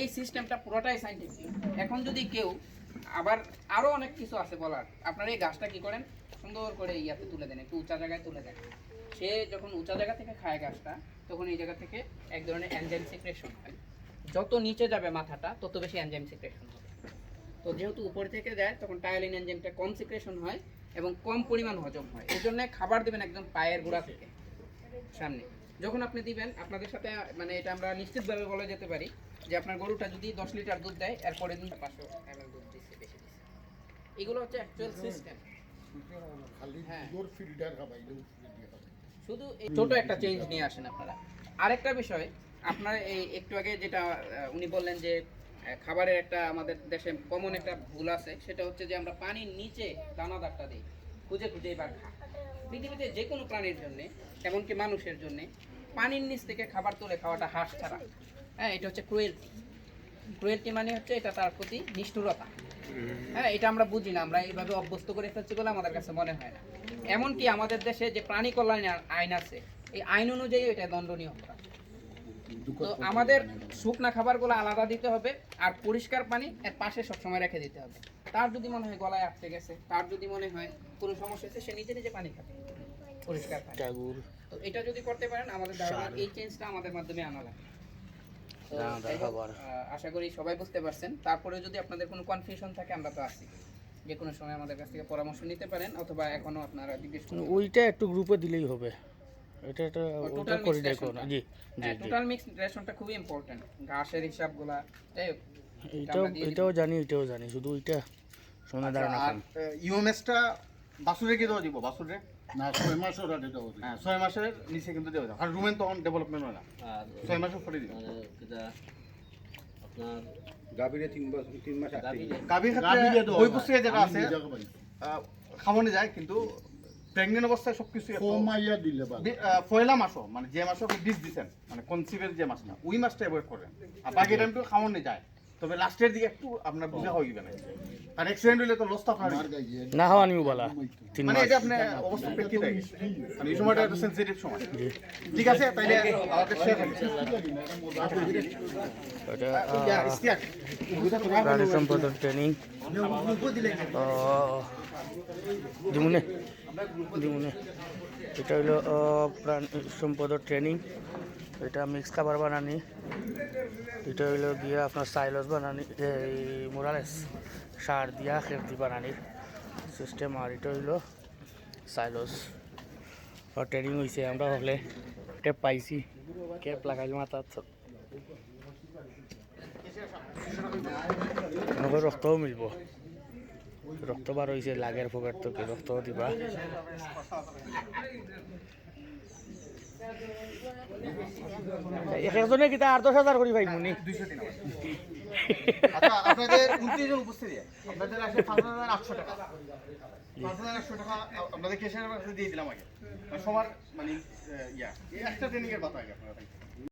এই সিস্টেমটা পুরোটাই সাইন্টিফিক এখন যদি কেউ আবার অনেক কিছু আছে বলার, আপনারা এই গাছটা কি করেন? সুন্দর করে ইয়াতে তুলে দেন, একটু উঁচা জায়গায় তুলে দেন। সে যখন উঁচা জায়গা থেকে খায় গাছটা, তখন এই জায়গা থেকে এক ধরনের এনজাইম সিক্রেশন হয়। যত নিচে যাবে মাথাটা, তত বেশি এনজাইম সিক্রেশন হবে। তো যেহেতু উপর থেকে যায় তখন টায়ালিন এনজাইমটা কম সিক্রেশন হয় এবং কম পরিমাণ হজম হয়। এই জন্য খাবার দেবেন একদম পায়ের গোড়া থেকে, সামনে। যখন আপনি দিবেন আপনাদের সাথে মানে এটা আমরা নিশ্চিতভাবে বলে যেতে পারি যে আপনার গরুটা যদি দশ লিটার দুধ দেয় এরপরে দিন পাঁচশো এমএল দুধ দিচ্ছে বেশি দিচ্ছে এগুলো হচ্ছে অ্যাকচুয়াল সিস্টেম শুধু এই ছোট একটা চেঞ্জ নিয়ে আসেন আপনারা। আরেকটা বিষয় আপনার এই একটু আগে যেটা উনি বললেন যে খাবারের একটা আমাদের দেশে কমন একটা ভুল আছে সেটা হচ্ছে যে আমরা পানির নিচে দানাদারটা দিই। খুঁজে খুঁজে এবার খা পৃথিবীতে যে কোনো প্রাণীর জন্যে, এমনকি মানুষের জন্যে, পানির নিচ থেকে খাবার তুলে খাওয়াটা হাঁস ছাড়া। হ্যাঁ এটা হচ্ছে ক্রুয়েলটি ক্রুয়েলটি মানে হচ্ছে এটা তার প্রতি নিষ্ঠুরতা। হ্যাঁ এটা আমরা বুঝি না, আমরা এইভাবে অভ্যস্ত করে ফেলছি বলে আমাদের কাছে মনে হয় না। এমনকি আমাদের দেশে যে প্রাণী কল্যাণ আইন আছে, এই আইন অনুযায়ী এটা দণ্ডনীয় অপরাধ। তো আমাদের শুকনা খাবারগুলো আলাদা দিতে হবে, আর পরিষ্কার পানি এর পাশে সবসময় রেখে দিতে হবে। তার যদি মনে হয় গলায় আটকে গেছে তার যদি মনে হয় কোনো সমস্যা হচ্ছে সে নিজে নিজে পানি খাবে। পরিষ্কার পানি। তো এটা যদি করতে পারেন আমাদের এই চেঞ্জটা আমাদের মাধ্যমে আনা লাগে আশা করি সবাই বুঝতে পারছেন। তারপরে যদি আপনাদের কোনো কনফিউশন থাকে আমরা তো আছি। যে কোনো সময় আমাদের কাছ থেকে পরামর্শ নিতে পারেন অথবা এখনও আপনারা জিজ্ঞেস করতে পারেন। ওইটা একটু গ্রুপে দিলেই হবে। এটা এটা ওটা করে দেখো না। জি জি টোটাল মিক্স রেশনটা খুবই ইম্পর্টেন্ট ঘাসের হিসাবগুলা এটাও। এটাও জানি এটাও জানি। শুধু ওইটা শোনা ধারণা আর ইউএমএসটা বাসুরে কি দেওয়া দিব? বাসুরে? না ছয় মাসের দেওয়া। হ্যাঁ ছয় মাসের নিচে কিন্তু দেওয়া যাবে। আর রুমেন তখন ডেভেলপমেন্ট হয় না। ছয় মাসের পরে দিবে। গাভীরে তিন বছর তিন মাস গাভীর। ক্ষেত্রে দেওয়া বই পুস্তকে যেটা আছে খাওয়ানো যায় কিন্তু প্রেগনেন্ট অবস্থায় সবকিছু এত- কমাইয়া দিলে পয়লা মাসও মানে যে মাসও বীজ দিচ্ছেন মানে কনসিভের যে মাসটা ওই মাসটা অ্যাভয়েড করেন। আর বাকি টাইমটা খাওয়ানো যায়। তবে লাস্টের দিকে একটু আপনার বুঝে হয়ে গেবে আর অ্যাক্সিডেন্ট হলে তো লস তো আপনার না হওয়া নিও বলা তিন মানে এটা আপনার অবস্থা প্রেক্ষিতে মানে এই সময়টা একটা সেন্সিটিভ সময়। ঠিক আছে তাইলে আমাদের শেষ এটা সম্পদ ট্রেনিং দিমুনে দিমুনে। এটা হইল আহ, প্রাণী সম্পদ ট্রেনিং এটা মিক্স খাবার বানানি। এটা হইল গিয়ে আপনার সাইলস বানানি এই মোরালেস সার দিয়া খেলতি বানানির সিস্টেম আর এটা হইল সাইলস আর ট্রেনিং হয়েছে আমরা হলে টেপ পাইছি ক্যাপ লাগাইল মাথার নগর রক্তও মিলব। রক্ত বার হয়েছে লাগের পকেট থেকে রক্ত দিবা। একজনে কিতা আট দশ হাজার করি ভাই মুনি আচ্ছা আপনাদের পাঁচ হাজার আটশো টাকা। পাঁচ হাজার আটশো টাকা আপনাদের কেশারের কাছে দিয়ে দিলাম আগে। আর সবার মানে